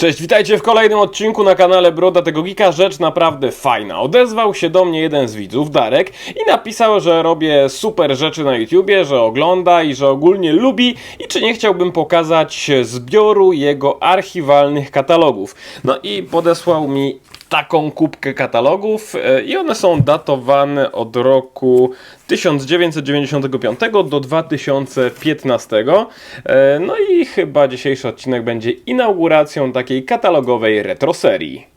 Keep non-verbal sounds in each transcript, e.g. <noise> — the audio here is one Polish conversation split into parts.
Cześć, witajcie w kolejnym odcinku na kanale Broda tego Geeka. Rzecz naprawdę fajna. Odezwał się do mnie jeden z widzów, Darek, i napisał, że robię super rzeczy na YouTubie, że ogląda i że ogólnie lubi i czy nie chciałbym pokazać zbioru jego archiwalnych katalogów. No i podesłał mi taką kubkę katalogów e, i one są datowane od roku 1995 do 2015. E, No i chyba dzisiejszy odcinek będzie inauguracją takiej katalogowej retroserii.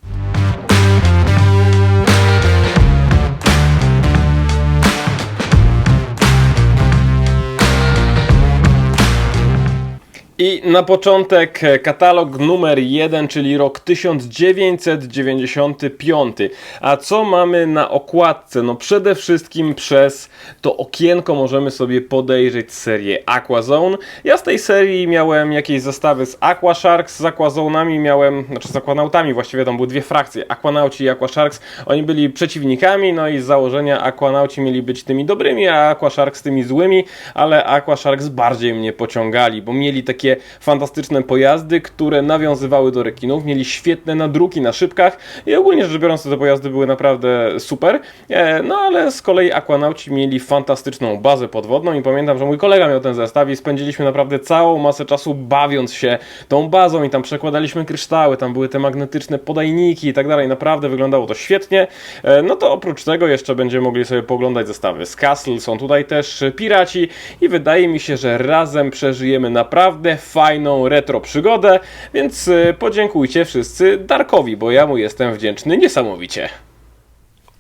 I na początek e, katalog numer 1, czyli rok 1995. A co mamy na okładce? No przede wszystkim przez to okienko możemy sobie podejrzeć serię Aquazone. Ja z tej serii miałem jakieś zestawy z Aquasharks, z Aquazonami miałem, znaczy z Aquanautami właściwie tam były dwie frakcje, Aquanauci i Aquasharks. Oni byli przeciwnikami, no i z założenia Aquanauci mieli być tymi dobrymi, a Aquasharks tymi złymi, ale Aquasharks bardziej mnie pociągali, bo mieli takie fantastyczne pojazdy, które nawiązywały do rekinów, mieli świetne nadruki na szybkach i ogólnie rzecz biorąc te pojazdy były naprawdę super. E, No ale z kolei Aquanauci mieli fantastyczną bazę podwodną i pamiętam, że mój kolega miał ten zestaw i spędziliśmy naprawdę całą masę czasu bawiąc się tą bazą i tam przekładaliśmy kryształy, tam były te magnetyczne podajniki i tak dalej. Naprawdę wyglądało to świetnie. E, No to oprócz tego jeszcze będziemy mogli sobie poglądać zestawy z Castle, są tutaj też piraci i wydaje mi się, że razem przeżyjemy naprawdę fajną retro przygodę, więc y, podziękujcie wszyscy Darkowi, bo ja mu jestem wdzięczny niesamowicie.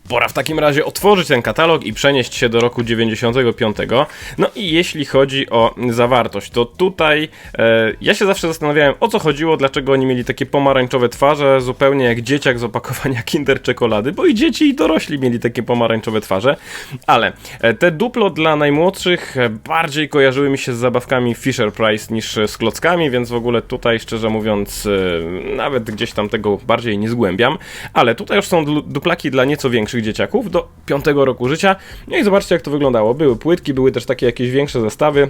Pora w takim razie otworzyć ten katalog i przenieść się do roku 95. No i jeśli chodzi o zawartość, to tutaj e, ja się zawsze zastanawiałem o co chodziło, dlaczego oni mieli takie pomarańczowe twarze, zupełnie jak dzieciak z opakowania Kinder czekolady, bo i dzieci i dorośli mieli takie pomarańczowe twarze, ale e, te duplo dla najmłodszych e, bardziej kojarzyły mi się z zabawkami Fisher Price niż z klockami, więc w ogóle tutaj szczerze mówiąc e, nawet gdzieś tam tego bardziej nie zgłębiam, ale tutaj już są duplaki dla nieco większych dzieciaków do 5 roku życia. No i zobaczcie jak to wyglądało. Były płytki, były też takie jakieś większe zestawy.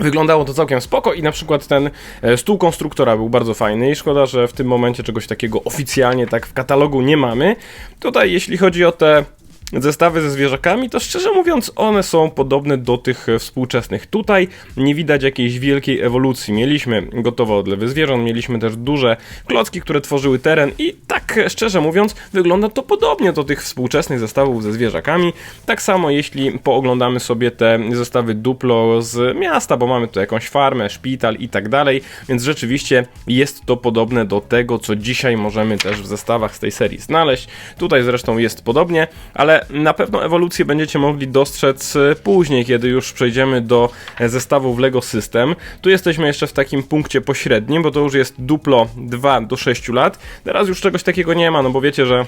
Wyglądało to całkiem spoko i na przykład ten e, stół konstruktora był bardzo fajny i szkoda, że w tym momencie czegoś takiego oficjalnie tak w katalogu nie mamy. Tutaj jeśli chodzi o te zestawy ze zwierzakami, to szczerze mówiąc one są podobne do tych e, współczesnych. Tutaj nie widać jakiejś wielkiej ewolucji. Mieliśmy gotowe odlewy zwierząt, mieliśmy też duże klocki, które tworzyły teren i tak e, szczerze mówiąc wygląda to podobnie do tych współczesnych zestawów ze zwierzakami. Tak samo jeśli pooglądamy sobie te zestawy Duplo z miasta, bo mamy tu jakąś farmę, szpital i tak dalej, więc rzeczywiście jest to podobne do tego, co dzisiaj możemy też w zestawach z tej serii znaleźć. Tutaj zresztą jest podobnie, ale na pewno ewolucję będziecie mogli dostrzec e, później, kiedy już przejdziemy do zestawów Lego System. Tu jesteśmy jeszcze w takim punkcie pośrednim, bo to już jest Duplo 2 do 6 lat. Teraz już czegoś takiego nie ma, no bo wiecie, że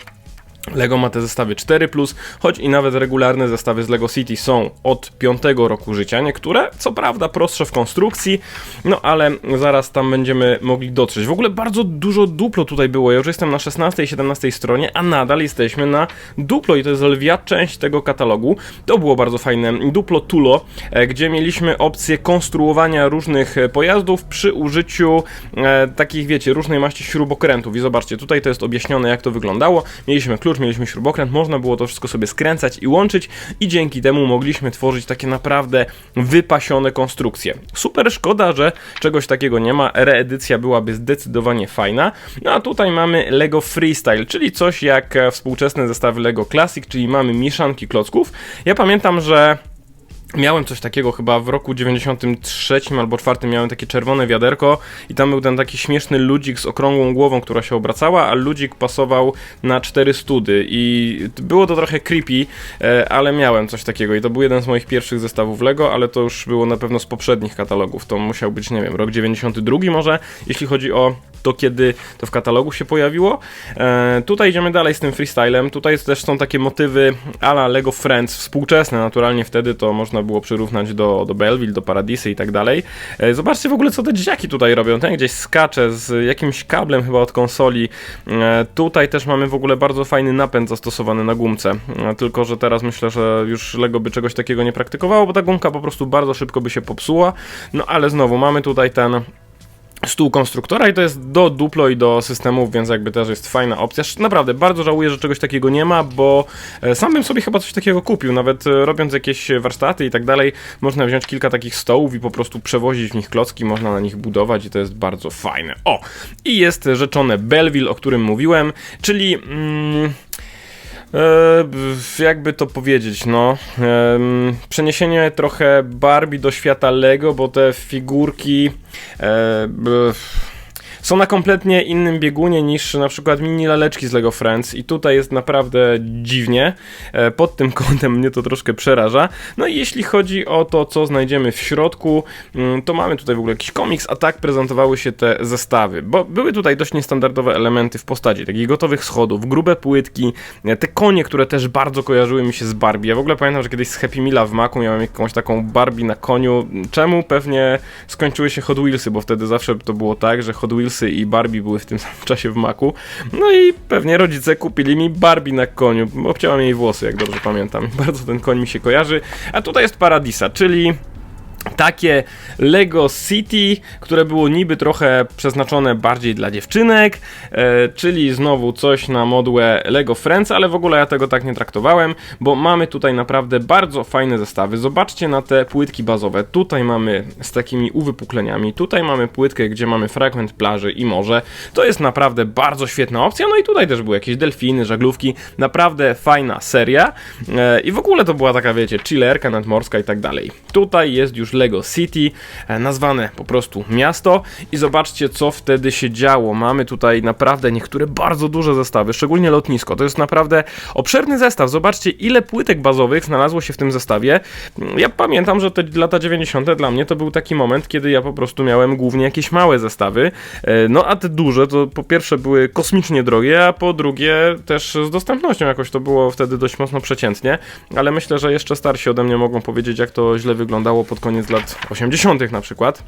Lego ma te zestawy 4, choć i nawet regularne zestawy z Lego City są od 5 roku życia. Niektóre, co prawda, prostsze w konstrukcji, no ale zaraz tam będziemy mogli dotrzeć. W ogóle bardzo dużo duplo tutaj było. Ja już jestem na 16 i 17 stronie, a nadal jesteśmy na duplo i to jest lwia część tego katalogu. To było bardzo fajne. Duplo Tulo, e, gdzie mieliśmy opcję konstruowania różnych e, pojazdów przy użyciu e, takich, wiecie, różnej maści śrubokrętów. I zobaczcie, tutaj to jest objaśnione, jak to wyglądało. Mieliśmy klucz, mieliśmy śrubokręt, można było to wszystko sobie skręcać i łączyć i dzięki temu mogliśmy tworzyć takie naprawdę wypasione konstrukcje. Super szkoda, że czegoś takiego nie ma. Reedycja byłaby zdecydowanie fajna. No a tutaj mamy Lego Freestyle, czyli coś jak e, współczesne zestawy Lego Classic, czyli mamy mieszanki klocków. Ja pamiętam, że Miałem coś takiego chyba w roku 93 albo 4 miałem takie czerwone wiaderko i tam był ten taki śmieszny ludzik z okrągłą głową, która się obracała, a ludzik pasował na cztery study i było to trochę creepy, e, ale miałem coś takiego i to był jeden z moich pierwszych zestawów Lego, ale to już było na pewno z poprzednich katalogów. To musiał być, nie wiem, rok 92 może, jeśli chodzi o to, kiedy to w katalogu się pojawiło. E, tutaj idziemy dalej z tym freestylem. Tutaj też są takie motywy ala Lego Friends, współczesne naturalnie wtedy to można było przyrównać do, do Belleville, do Paradisy i tak dalej. E, zobaczcie w ogóle, co te dzieciaki tutaj robią. Ten gdzieś skacze z jakimś kablem chyba od konsoli. E, tutaj też mamy w ogóle bardzo fajny napęd zastosowany na gumce. E, tylko, że teraz myślę, że już Lego by czegoś takiego nie praktykowało, bo ta gumka po prostu bardzo szybko by się popsuła. No ale znowu mamy tutaj ten stół konstruktora i to jest do Duplo i do systemów, więc jakby też jest fajna opcja. Naprawdę, bardzo żałuję, że czegoś takiego nie ma, bo e, sam bym sobie chyba coś takiego kupił, nawet e, robiąc jakieś warsztaty i tak dalej, można wziąć kilka takich stołów i po prostu przewozić w nich klocki, można na nich budować i to jest bardzo fajne. O! I jest rzeczone Belleville, o którym mówiłem, czyli... Mm, E, jakby to powiedzieć, no. przeniesienie trochę Barbie do świata Lego, bo te figurki. E, są na kompletnie innym biegunie niż na przykład mini laleczki z Lego Friends i tutaj jest naprawdę dziwnie. E, Pod tym <laughs> kątem mnie to troszkę przeraża. No i jeśli chodzi o to, co znajdziemy w środku, mm, to mamy tutaj w ogóle jakiś komiks, a tak prezentowały się te zestawy, bo były tutaj dość niestandardowe elementy w postaci takich gotowych schodów, grube płytki, e, te konie, które też bardzo kojarzyły mi się z Barbie. Ja w ogóle pamiętam, że kiedyś z Happy Meala w Macu miałem jakąś taką Barbie na koniu. Czemu? Pewnie skończyły się Hot Wheelsy, bo wtedy zawsze to było tak, że Hot I Barbie były w tym <laughs> samym czasie w Macu. No i pewnie rodzice kupili mi Barbie na koniu. Obciąłem jej włosy, jak dobrze pamiętam. Bardzo ten koń mi się kojarzy. A tutaj jest Paradisa, czyli takie Lego City, które było niby trochę przeznaczone bardziej dla dziewczynek, e, czyli znowu coś na modłę Lego Friends, ale w ogóle ja tego tak nie traktowałem, bo mamy tutaj naprawdę bardzo fajne zestawy. Zobaczcie na te płytki bazowe. Tutaj mamy z takimi uwypukleniami, tutaj mamy płytkę, gdzie mamy fragment plaży i morze. To jest naprawdę bardzo świetna opcja. No i tutaj też były jakieś delfiny, żaglówki. Naprawdę fajna seria. E, I w ogóle to była taka, wiecie, chillerka nadmorska i tak dalej. Tutaj jest już Lego City, e, nazwane po prostu miasto i zobaczcie co wtedy się działo. Mamy tutaj naprawdę niektóre bardzo duże zestawy, szczególnie lotnisko. To jest naprawdę obszerny zestaw. Zobaczcie ile płytek bazowych znalazło się w tym zestawie. Ja pamiętam, że te lata 90. dla mnie to był taki moment, kiedy ja po prostu miałem głównie jakieś małe zestawy. E, No a te duże to po pierwsze były kosmicznie drogie, a po drugie też z dostępnością jakoś to było wtedy dość mocno przeciętnie, ale myślę, że jeszcze starsi ode mnie mogą powiedzieć jak to źle wyglądało pod koniec lat 80. na przykład.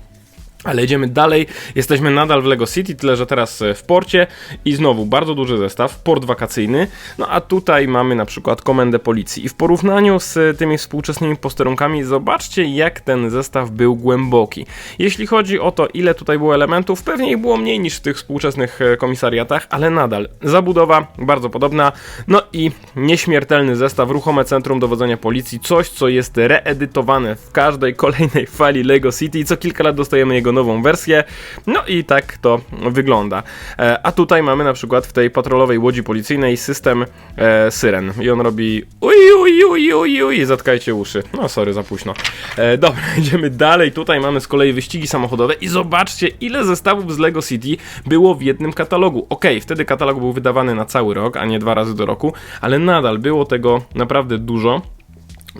Ale jedziemy dalej, jesteśmy nadal w Lego City, tyle że teraz e, w porcie. I znowu bardzo duży zestaw, port wakacyjny, no a tutaj mamy na przykład komendę policji. I w porównaniu z e, tymi współczesnymi posterunkami zobaczcie jak ten zestaw był głęboki. Jeśli chodzi o to ile tutaj było elementów, pewnie ich było mniej niż w tych współczesnych e, komisariatach, ale nadal zabudowa bardzo podobna, no i nieśmiertelny zestaw, ruchome centrum dowodzenia policji, coś co jest reedytowane w każdej <laughs> kolejnej fali Lego City. I co kilka lat dostajemy jego nową wersję. No i tak to wygląda. E, a tutaj mamy na przykład w tej patrolowej łodzi policyjnej system e, syren. I on robi uj, uj, uj, uj, uj, zatkajcie uszy. No sorry, za późno. E, dobra, <laughs> idziemy dalej. Tutaj mamy z kolei wyścigi samochodowe i zobaczcie ile zestawów z Lego City było w jednym katalogu. Okej, wtedy katalog był wydawany na cały rok, a nie dwa razy do roku, ale nadal było tego naprawdę dużo.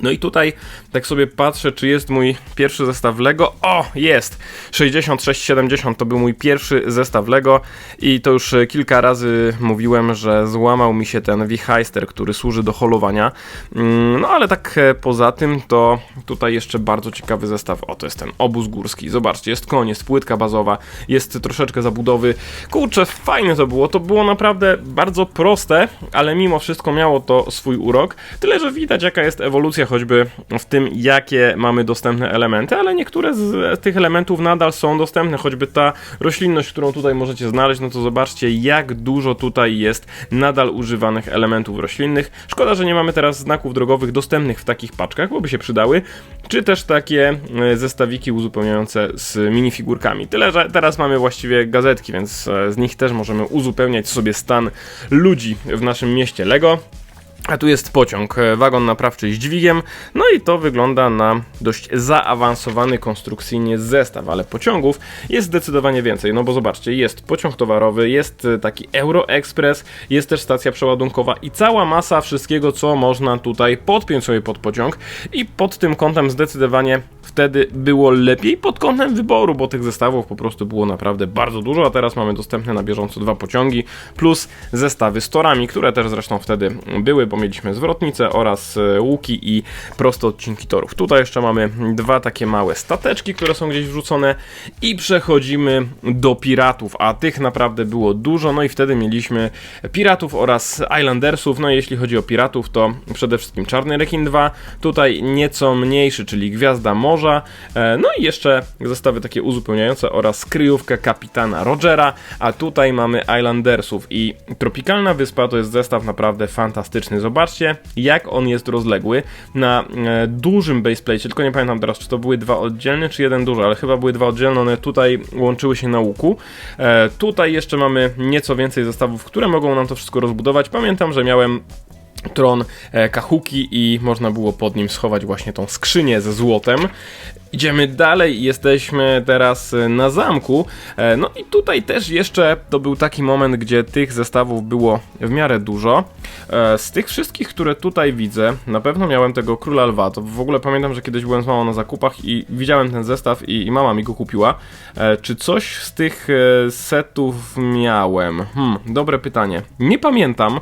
No i tutaj tak sobie patrzę, czy jest mój pierwszy zestaw Lego. O, jest! 6670 to był mój pierwszy zestaw Lego i to już e, kilka razy mówiłem, że złamał mi się ten V-Heister, który służy do holowania. Mm, No ale tak e, poza tym to tutaj jeszcze bardzo ciekawy zestaw. O, to jest ten obóz górski. Zobaczcie, jest koń, jest płytka bazowa, jest troszeczkę zabudowy. Kurczę, fajne to było. To było naprawdę bardzo proste, ale mimo wszystko miało to swój urok. Tyle, że widać jaka jest ewolucja choćby w tym, jakie mamy dostępne elementy, ale niektóre z tych elementów nadal są dostępne, choćby ta roślinność, którą tutaj możecie znaleźć, no to zobaczcie, jak dużo tutaj jest nadal używanych elementów roślinnych. Szkoda, że nie mamy teraz znaków drogowych dostępnych w takich paczkach, bo by się przydały, czy też takie e, zestawiki uzupełniające z minifigurkami. Tyle, że teraz mamy właściwie gazetki, więc e, z nich też możemy uzupełniać sobie stan ludzi w naszym mieście Lego. A tu jest pociąg, e, wagon naprawczy z dźwigiem, no i to wygląda na dość zaawansowany konstrukcyjnie zestaw, ale pociągów jest zdecydowanie więcej, no bo zobaczcie, jest pociąg towarowy, jest e, taki Euro Express, jest też stacja przeładunkowa i cała masa wszystkiego, co można tutaj podpiąć sobie pod pociąg. I pod tym kątem zdecydowanie wtedy było lepiej pod kątem wyboru, bo tych zestawów po prostu było naprawdę bardzo dużo, a teraz mamy dostępne na bieżąco dwa pociągi, plus zestawy z torami, które też zresztą wtedy były, bo mieliśmy zwrotnice oraz e, łuki i proste odcinki torów. Tutaj jeszcze mamy dwa takie małe stateczki, które są gdzieś wrzucone i przechodzimy do piratów, a tych naprawdę było dużo, no i wtedy mieliśmy piratów oraz Islandersów, no i jeśli chodzi o piratów, to przede wszystkim Czarny Rekin 2, tutaj nieco mniejszy, czyli Gwiazda Morza, morza. E, no i jeszcze zestawy takie uzupełniające oraz kryjówkę kapitana Rogera, a tutaj mamy Islandersów i Tropikalna Wyspa to jest zestaw naprawdę fantastyczny. Zobaczcie, jak on jest rozległy na e, dużym baseplate, tylko nie pamiętam teraz, czy to były dwa oddzielne, czy jeden duży, ale chyba były dwa oddzielne, one tutaj łączyły się na łuku. E, tutaj jeszcze mamy nieco więcej zestawów, które mogą nam to wszystko rozbudować. Pamiętam, że miałem tron e, Kahuki i można było pod nim schować właśnie tą skrzynię ze złotem. Idziemy dalej jesteśmy teraz e, na zamku. E, no i tutaj też jeszcze to był taki moment, gdzie tych zestawów było w miarę dużo. Z tych wszystkich, które tutaj widzę, na pewno miałem tego Króla Lwa. To w ogóle pamiętam, że kiedyś byłem z mamą na zakupach i widziałem ten zestaw i, i mama mi go kupiła. Czy coś z tych setów miałem? Hmm, dobre pytanie. Nie pamiętam,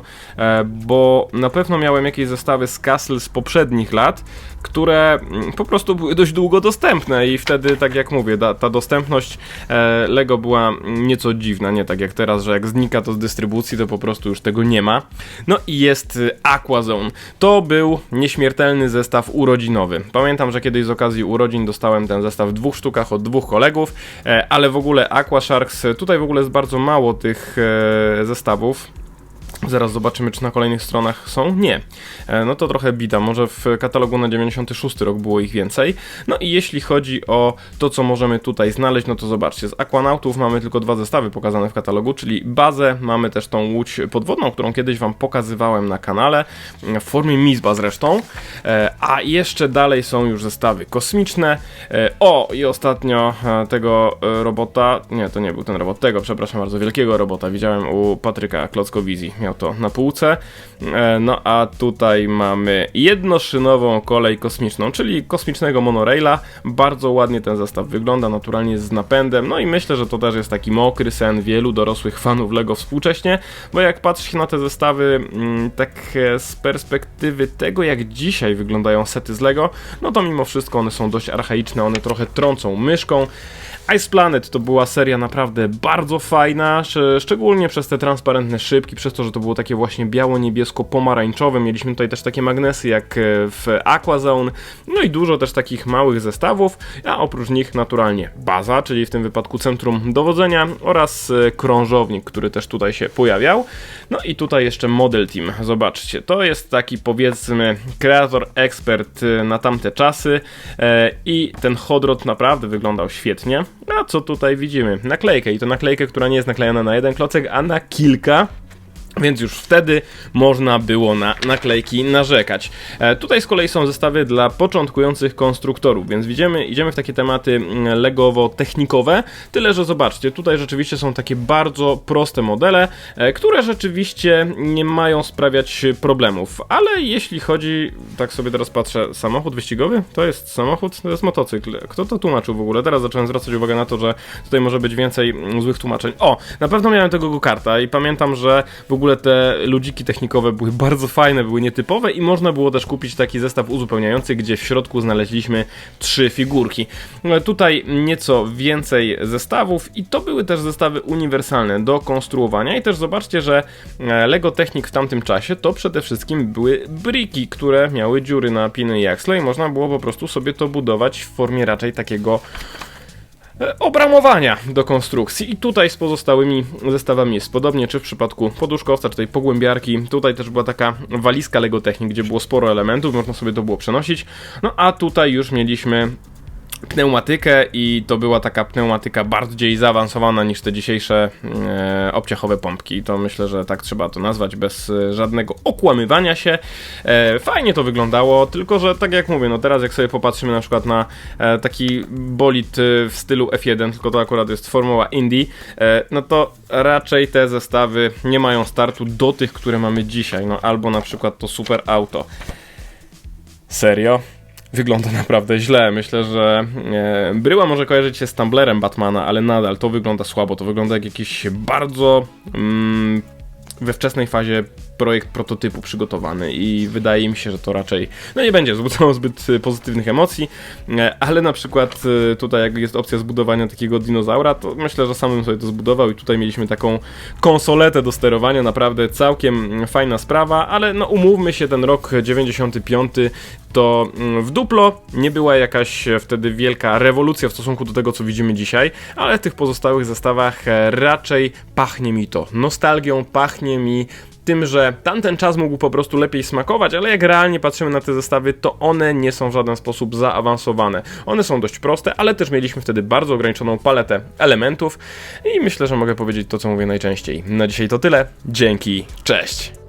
bo na pewno miałem jakieś zestawy z Castle z poprzednich lat, które mm, po prostu były dość długo dostępne i wtedy, tak jak mówię, ta, ta dostępność e, Lego była nieco dziwna, nie tak jak teraz, że jak znika to z dystrybucji, to po prostu już tego nie ma. No i jest Aquazone. To był nieśmiertelny zestaw urodzinowy. Pamiętam, że kiedyś z okazji urodzin dostałem ten zestaw w dwóch sztukach od dwóch kolegów, e, ale w ogóle Aqua Sharks, tutaj w ogóle jest bardzo mało tych e, zestawów. Zaraz zobaczymy, czy na kolejnych stronach są. Nie. E, no to trochę bida. Może w katalogu na 96 rok było ich więcej. No i jeśli chodzi o to, co możemy tutaj znaleźć, no to zobaczcie. Z Aquanautów mamy tylko dwa zestawy pokazane w katalogu, czyli bazę. Mamy też tą łódź podwodną, którą kiedyś Wam pokazywałem na kanale. W formie Mizba zresztą. E, a jeszcze dalej są już zestawy kosmiczne. E, o, i ostatnio tego robota. Nie, to nie był ten robot. Tego, przepraszam bardzo, wielkiego robota. Widziałem u Patryka Klockowizji. Miał to na półce. E, no a tutaj mamy jednoszynową kolej kosmiczną, czyli kosmicznego monoraila. Bardzo ładnie ten zestaw wygląda, naturalnie z napędem. No i myślę, że to też jest taki mokry sen wielu dorosłych fanów LEGO współcześnie, bo jak patrzy się na te zestawy tak z perspektywy tego, jak dzisiaj wyglądają sety z LEGO, no to mimo wszystko one są dość archaiczne, one trochę trącą myszką. Ice Planet to była seria naprawdę bardzo fajna, szczególnie przez te transparentne szybki, przez to, że to było takie właśnie biało-niebiesko-pomarańczowe. Mieliśmy tutaj też takie magnesy jak e, w Aquazone, no i dużo też takich małych zestawów, a oprócz nich naturalnie baza, czyli w tym wypadku centrum dowodzenia oraz e, krążownik, który też tutaj się pojawiał. No i tutaj jeszcze Model Team, zobaczcie, to jest taki powiedzmy kreator ekspert e, na tamte czasy i ten Hodrot naprawdę wyglądał świetnie. A co tutaj widzimy? Naklejkę i to naklejkę, która nie jest naklejona na jeden klocek, a na kilka. Więc już wtedy można było na naklejki narzekać. E, tutaj z kolei są zestawy dla początkujących konstruktorów, więc widzimy, idziemy w takie tematy mm, legowo-technikowe. Tyle, że zobaczcie, tutaj rzeczywiście są takie bardzo proste modele, e, które rzeczywiście nie mają sprawiać problemów. Ale jeśli chodzi, tak sobie teraz patrzę, samochód wyścigowy? To jest samochód? To jest motocykl. Kto to tłumaczył w ogóle? Teraz zacząłem zwracać uwagę na to, że tutaj może być więcej mm, złych tłumaczeń. O, na pewno miałem tego go-karta i pamiętam, że w ogóle ogóle te ludziki technikowe były bardzo fajne, były nietypowe i można było też kupić taki zestaw uzupełniający, gdzie w środku znaleźliśmy trzy figurki. E, tutaj nieco więcej zestawów i to były też zestawy uniwersalne do konstruowania i też zobaczcie, że e, Lego Technik w tamtym czasie to przede wszystkim były briki, które miały dziury na piny i axle i można było po prostu sobie to budować w formie raczej takiego obramowania do konstrukcji. I tutaj z pozostałymi zestawami jest podobnie, czy w przypadku poduszkowca, czy tej pogłębiarki, tutaj też była taka walizka Lego Technik, gdzie było sporo elementów, można sobie to było przenosić, no a tutaj już mieliśmy pneumatykę i to była taka pneumatyka bardziej zaawansowana niż te dzisiejsze e, obciachowe pompki. To myślę, że tak trzeba to nazwać bez e, żadnego okłamywania się. E, fajnie to wyglądało, tylko że tak jak mówię, no teraz jak sobie popatrzymy na przykład na e, taki bolid e, w stylu F1, tylko to akurat jest Formuła Indy, e, no to raczej te zestawy nie mają startu do tych, które mamy dzisiaj, no albo na przykład to Super Auto. Serio? Wygląda naprawdę źle. Myślę, że e, bryła może kojarzyć się z Tumblerem Batmana, ale nadal to wygląda słabo. To wygląda jak jakiś bardzo mm, we wczesnej fazie projekt prototypu przygotowany i wydaje mi się, że to raczej no nie będzie wzbudzało <laughs> zbyt y, pozytywnych emocji, e, ale na przykład y, tutaj jak jest opcja zbudowania takiego dinozaura, to myślę, że sam bym sobie to zbudował i tutaj mieliśmy taką konsoletę do sterowania, naprawdę całkiem fajna sprawa, ale no umówmy się, ten rok 95 to mm, w duplo nie była jakaś wtedy wielka rewolucja w stosunku do tego, co widzimy dzisiaj, ale w tych pozostałych zestawach e, raczej pachnie mi to. Nostalgią, pachnie mi tym, że tamten czas mógł po prostu lepiej smakować, ale jak realnie patrzymy na te zestawy, to one nie są w żaden sposób zaawansowane. One są dość proste, ale też mieliśmy wtedy bardzo ograniczoną paletę elementów i myślę, że mogę powiedzieć to, co mówię najczęściej. Na dzisiaj to tyle. Dzięki, cześć!